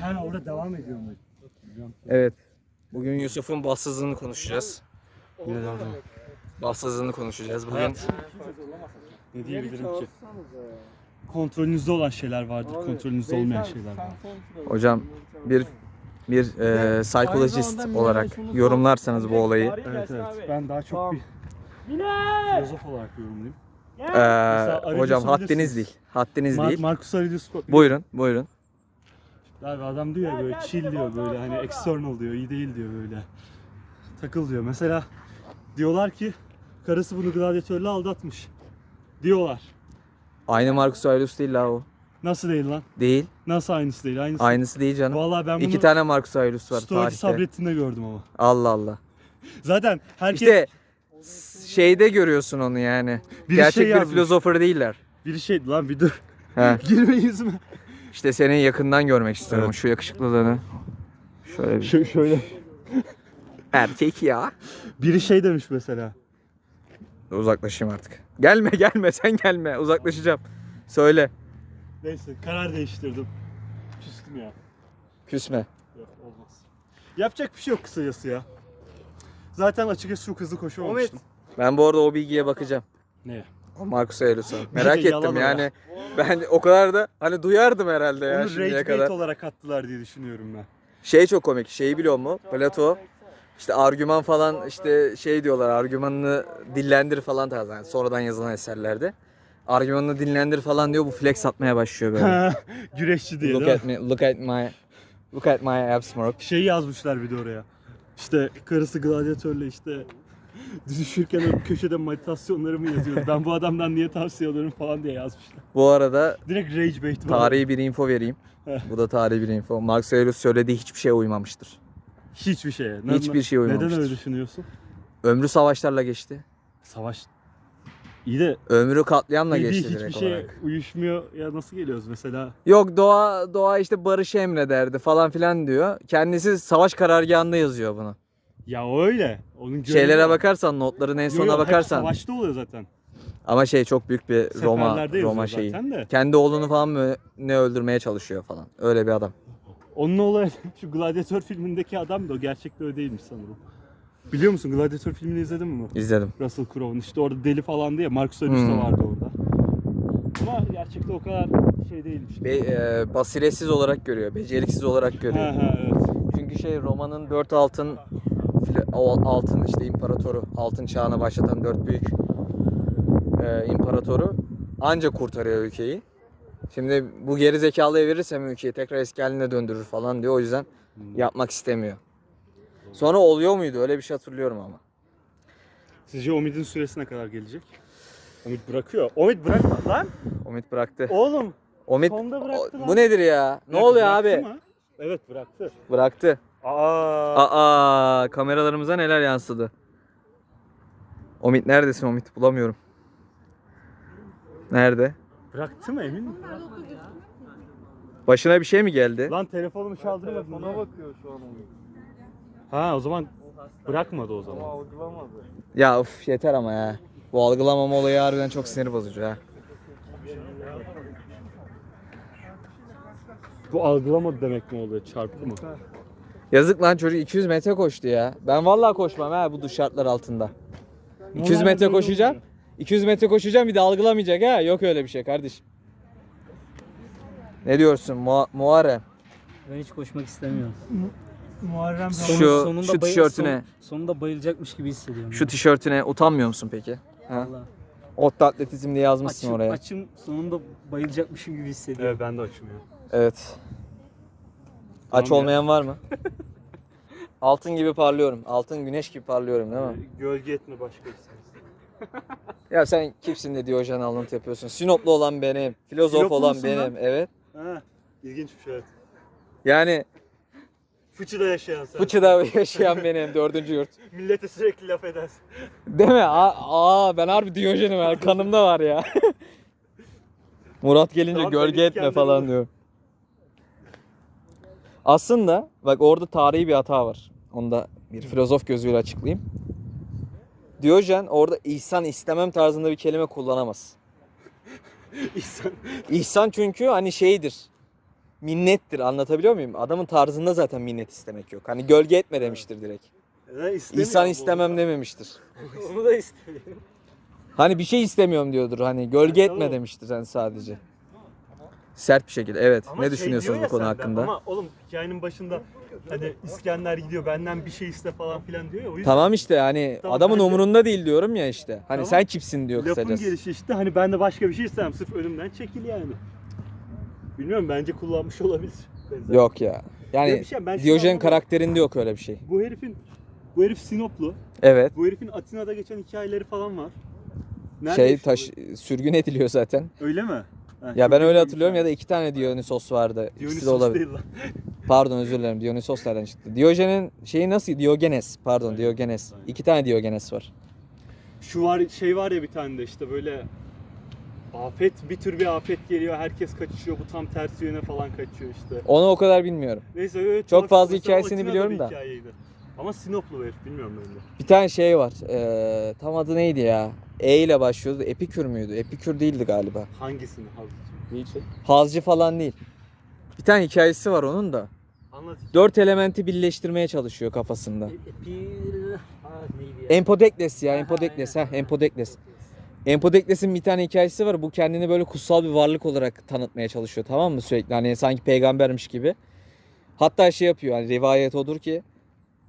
Ha orada devam ediyor mu? Evet. Bugün Yusuf'un bassızlığını konuşacağız. Yine devam Bassızlığını konuşacağız bugün. Ne diyebilirim ki? Kontrolünüzde olan şeyler vardır, kontrolünüzde olmayan şeyler vardır. Hocam bir bir e, psychologist olarak yorumlarsanız bu olayı. Evet evet. Ben daha çok bir filozof olarak yorumlayayım. E, hocam haddiniz değil. Haddiniz Mar- değil. Marcus Aurelius Buyurun, buyurun. Abi adam diyor ya böyle chill diyor böyle hani external diyor, iyi değil diyor böyle. Takıl diyor. Mesela diyorlar ki karısı bunu gladyatörle aldatmış. Diyorlar. Aynı Marcus Aurelius değil la o. Nasıl değil lan? Değil. Nasıl aynısı değil? Aynısı. Aynısı değil canım. Vallahi ben bunu İki tane Marcus Aurelius var Stoacı tarihte. Sabrettin'de gördüm ama. Allah Allah. Zaten herkes İşte şeyde görüyorsun onu yani. Biri Gerçek şey bir yazmış. filozofer değiller. biri şeydi lan bir dur. He. Girme yüzüme. İşte senin yakından görmek istiyorum Evet. şu yakışıklılığını. Şöyle bir Ş- şöyle. erkek ya. Biri şey demiş mesela. Uzaklaşayım artık. Gelme gelme sen gelme. Uzaklaşacağım. Söyle. Neyse karar değiştirdim. Küstüm ya. Küsme. Yok olmaz. Yapacak bir şey yok kısacası ya. Zaten açıkçası çok hızlı koşamamıştım. Ben bu arada o bilgiye bakacağım. Ne? Marcus Aurelius'a. Merak yalan ettim o yani. Ben o kadar da hani duyardım herhalde ya Onu şimdiye rage kadar. bait olarak attılar diye düşünüyorum ben. Şey çok komik. Şeyi biliyor mu? Plato işte argüman falan işte şey diyorlar argümanını dillendir falan tarzı. Yani sonradan yazılan eserlerde. Argümanını dinlendir falan diyor bu flex atmaya başlıyor böyle. Güreşçi diye look değil at me, look at my look at my abs Morok. Şey yazmışlar bir de oraya. İşte karısı gladyatörle işte düşürken o köşede meditasyonlarımı yazıyor. Ben bu adamdan niye tavsiye alırım falan diye yazmışlar. Bu arada Direkt rage bait var. tarihi bir info vereyim. Bu da tarihi bir info. Marcus Aurelius söylediği hiçbir şeye uymamıştır. Hiçbir şeye. Ne- Hiçbir şeye Neden uymamıştır. öyle düşünüyorsun? Ömrü savaşlarla geçti. Savaş. İyi de Ömrü katliamla dediği geçti hiçbir direkt şey olarak. uyuşmuyor ya nasıl geliyoruz mesela? Yok doğa doğa işte barış emrederdi falan filan diyor. Kendisi savaş karargahında yazıyor bunu. Ya öyle. Onun Şeylere bakarsan notların en sonuna bakarsan Savaşta oluyor zaten. ama şey çok büyük bir Roma Seferlerde Roma yazıyor şeyi. zaten de. Kendi oğlunu falan mı ne öldürmeye çalışıyor falan. Öyle bir adam. Onun olayı şu Gladiator filmindeki adam da o gerçekte öyle değilmiş sanırım. Biliyor musun Gladiator filmini izledin mi? İzledim. Russell Crowe'un işte orada deli falan diye Marcus Aurelius Hmm. vardı orada. Ama gerçekte o kadar şey değilmiş. Be, e, basiretsiz olarak görüyor, beceriksiz olarak görüyor. Ha ha evet. Çünkü şey Roma'nın dört altın altın işte imparatoru, altın çağını başlatan dört büyük e, imparatoru ancak kurtarıyor ülkeyi. Şimdi bu geri zekalıya verirsem ülkeyi tekrar eski haline döndürür falan diyor. O yüzden yapmak istemiyor. Sonra oluyor muydu? Öyle bir şey hatırlıyorum ama. Sizce Omid'in süresine kadar gelecek? Omid bırakıyor. Omid bırakma lan. Omid bıraktı. Oğlum. Omid sonda bıraktı lan. bu nedir ya? Ne oluyor abi? mı? Evet bıraktı. Bıraktı. Aa. Aa, kameralarımıza neler yansıdı? Omid neredesin Omid? Bulamıyorum. Nerede? Bıraktı mı emin misin? Başına bir şey mi geldi? Lan telefonumu çaldırmadın. Ona bakıyor şu an Omid. Ha o zaman bırakmadı o zaman. Ya uf yeter ama ya. Bu algılamama olayı harbiden çok sinir bozucu ha. Bu algılamadı demek mi oluyor? Çarptı mı? Yazık lan çocuk 200 metre koştu ya. Ben vallahi koşmam ha bu şartlar altında. 200 Normalde metre koşacağım. oluyor. 200 metre koşacağım bir de algılamayacak ha. Yok öyle bir şey kardeşim. Ne diyorsun Mu Muharrem? Ben hiç koşmak istemiyorum. Muharrem Şu- şu bay- tişörtüne. son- sonunda bayılacakmış gibi hissediyorum. Şu tişörtüne utanmıyor musun peki? Ha? Vallahi. Otta atletizm diye yazmışsın açım, oraya. açım sonunda bayılacakmışım gibi hissediyorum. Evet ben de açmıyor. Evet. Aç Tamam ya. olmayan var mı? Altın gibi parlıyorum. Altın güneş gibi parlıyorum değil mi? Gölge etme başka. Ya sen kimsin de Diyojen alıntı yapıyorsun? Sinoplu olan benim. Filozof Sinoplu olan musun benim. lan? Evet. Ha, ilginç bir şey. Yani Fıçıda yaşayan sen. Fıçı'da yaşayan benim. Dördüncü yurt. Millete sürekli laf edersin. Değil mi? Aa, aa, ben harbi Diyojen'im ya. Kanımda var ya. Murat gelince Tamam, gölge etme falan diyor. Aslında bak orada tarihi bir hata var. Onu da bir filozof gözüyle açıklayayım. Diyojen orada ihsan istemem tarzında bir kelime kullanamaz. İhsan. İhsan çünkü hani şeydir. minnettir anlatabiliyor muyum? Adamın tarzında zaten minnet istemek yok. Hani gölge etme demiştir direkt. Ya istemiyor bu istemem arada. dememiştir. Onu da istemiyorum. Hani bir şey istemiyorum diyordur. Hani gölge etme demiştir hani sadece. Sert bir şekilde evet. Ama ne şey düşünüyorsunuz diyor bu ya konu senden, hakkında? Ama oğlum hikayenin başında hani İskender gidiyor benden bir şey iste falan filan diyor ya. O yüzden Tamam işte hani Tamam, adamın bence- umurunda değil diyorum ya işte. Hani Tamam. sen kimsin diyor lafın kısacası. gelişi işte hani ben de başka bir şey istemem. Sırf önümden çekil yani. Bilmiyorum bence kullanmış olabilir. benzer. Yok ya. Ya Yani bir şey, ben şunu Diyojen anlamadım. karakterinde yok öyle bir şey. Bu herifin bu herif Sinoplu. Evet. Bu herifin Atina'da geçen hikayeleri falan var. Nerede şey yaşıyor taş sürgün ediliyor zaten. bu? Öyle mi? Ya ben öyle hatırlıyorum ya da iki tane Dionysos vardı. İkisi de Dionysos olabilir. değil lan. Pardon özür dilerim. Dionysos nereden çıktı? Diyojen'in şeyi nasıl? Diyogenes. Pardon Aynen, Diyogenes. aynen. İki tane Diyogenes var. Şu var şey var ya bir tane de işte böyle afet bir tür bir afet geliyor herkes kaçıyor bu tam tersi yöne falan kaçıyor işte. Onu o kadar bilmiyorum. Neyse öyle Çok fazla mesela hikayesini Atina'da biliyorum bir da. hikayeydi. Ama Sinoplu herif bilmiyorum ben de. Bir tane şey var. Ee, tam adı neydi ya? E ile başlıyordu. Epikür müydü? Epikür değildi galiba. Hangisini Hazreti? Niçin? Hazcı falan değil. Bir tane hikayesi var onun da. Anlat. Dört elementi birleştirmeye çalışıyor kafasında. Epil... Ha neydi ya? Empodekles ya, Empodekles ha. Empodekles. Empodekles'in bir tane hikayesi var. Bu kendini böyle kutsal bir varlık olarak tanıtmaya çalışıyor tamam mı sürekli? Hani sanki peygambermiş gibi. Hatta şey yapıyor hani rivayet odur ki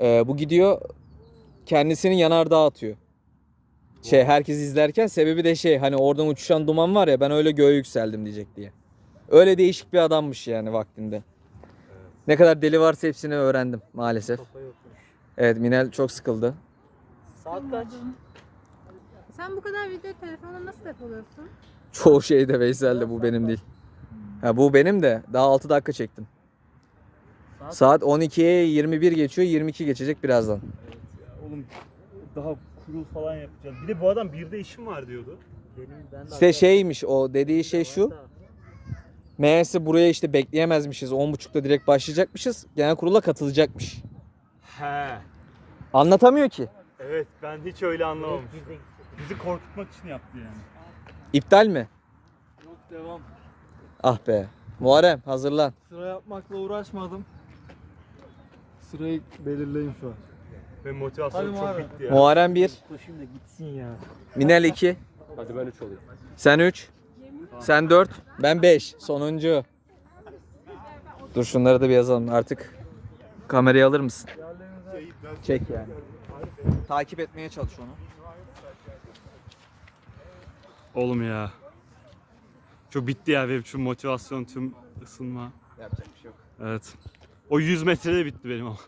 e, bu gidiyor kendisini yanardağ atıyor. Şey herkes izlerken sebebi de şey hani oradan uçuşan duman var ya ben öyle göğe yükseldim diyecek diye. Öyle değişik bir adammış yani vaktinde. Ne kadar deli varsa hepsini öğrendim maalesef. Evet Minel çok sıkıldı. Saat kaç? Sen bu kadar video telefonla nasıl depoluyorsun? Çoğu şey de Veysel'de bu benim değil. Ha, bu benim de daha 6 dakika çektim. Saat, Saat 12'ye 21 geçiyor 22 geçecek birazdan. Oğlum daha kurul falan yapacağız. Bir de bu adam bir de işim var diyordu. benim, ben de İşte şeymiş o dediği şey şu. Meğerse buraya işte bekleyemezmişiz. 10.30'da direkt başlayacakmışız. Genel kurula katılacakmış. He. Anlatamıyor ki. Evet ben hiç öyle de Bizi korkutmak için yaptı yani. İptal mi? Yok devam. Ah be. Muharrem hazırlan. Sıra yapmakla uğraşmadım. Sırayı belirleyin şu an. Ve motivasyon çok bitti ya. Muharrem 1, koşayım da gitsin ya. Minel 2, Hadi ben 3 olayım. sen 3, sen 4, ben 5. Sonuncu. Dur şunları da bir yazalım artık. Kamerayı alır mısın? Çek yani. Takip etmeye çalış onu. Oğlum ya. Çok bitti ya benim şu motivasyon tüm ısınma. Yapacak bir şey yok. Evet. O 100 metrede bitti benim ama.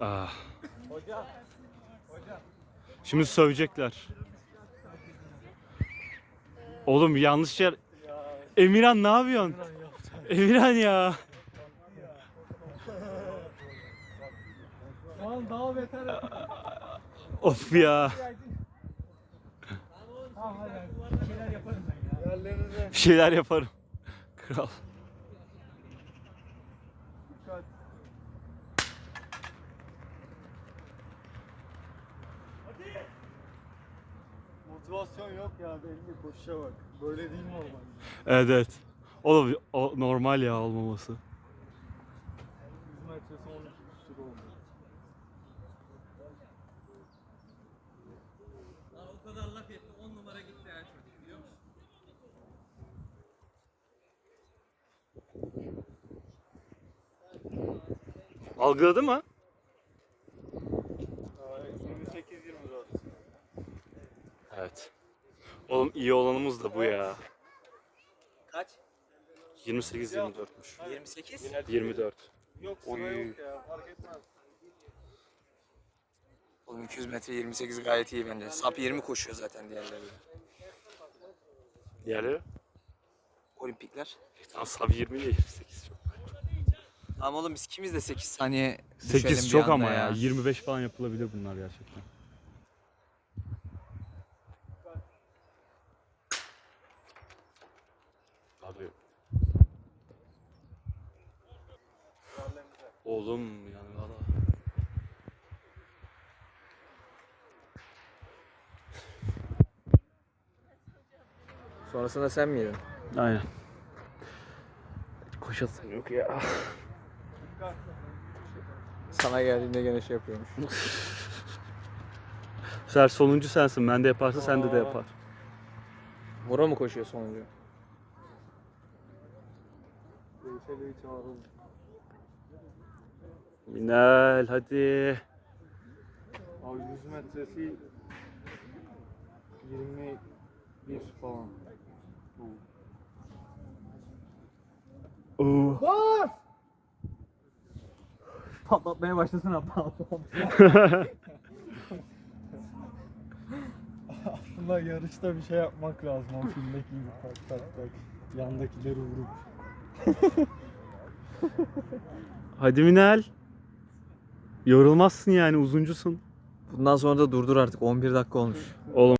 Ah. Şimdi sövecekler. Oğlum yanlış yer. Emirhan ne yapıyorsun? Emirhan ya. Şu daha beter. Of ya. Bir şeyler yaparım. Kral. Motivasyon yok ya belli koşuşa bak. Böyle değil normal. Evet evet. Oğlum o normal ya olmaması. Algıladı mı? 28 24. Evet. Oğlum iyi olanımız da bu ya. Kaç? 28 24'müş. 28. 24. Yok sıra Oy. yok ya fark etmez. Oğlum 200 metre 28 gayet iyi bence. Sap 20 koşuyor zaten diğerleri. Diğerleri? Olimpikler. Tamam sab 20 değil 28 çok. Ama oğlum biz kimiz de 8 saniye düşelim 8 bir çok ama ya. 25 falan yapılabilir bunlar gerçekten. Abi. Oğlum yani valla. Sonrasında sen miydin? Aynen. Koşasın yok ya. Sana geldiğinde gene şey yapıyormuş. Sefer sonuncu sensin. Ben de yaparsa sende de yapar. Vura mı koşuyor sonuncu? Minel hadi. Abi 100 metresi 21 falan. Oo. Patlatmaya başlasana patlat. Aslında yarışta bir şey yapmak lazım o filmdeki gibi tak tak tak. Yandakileri vurup. Hadi Minel. Yorulmazsın yani uzuncusun. Bundan sonra da durdur artık 11 dakika olmuş. Oğlum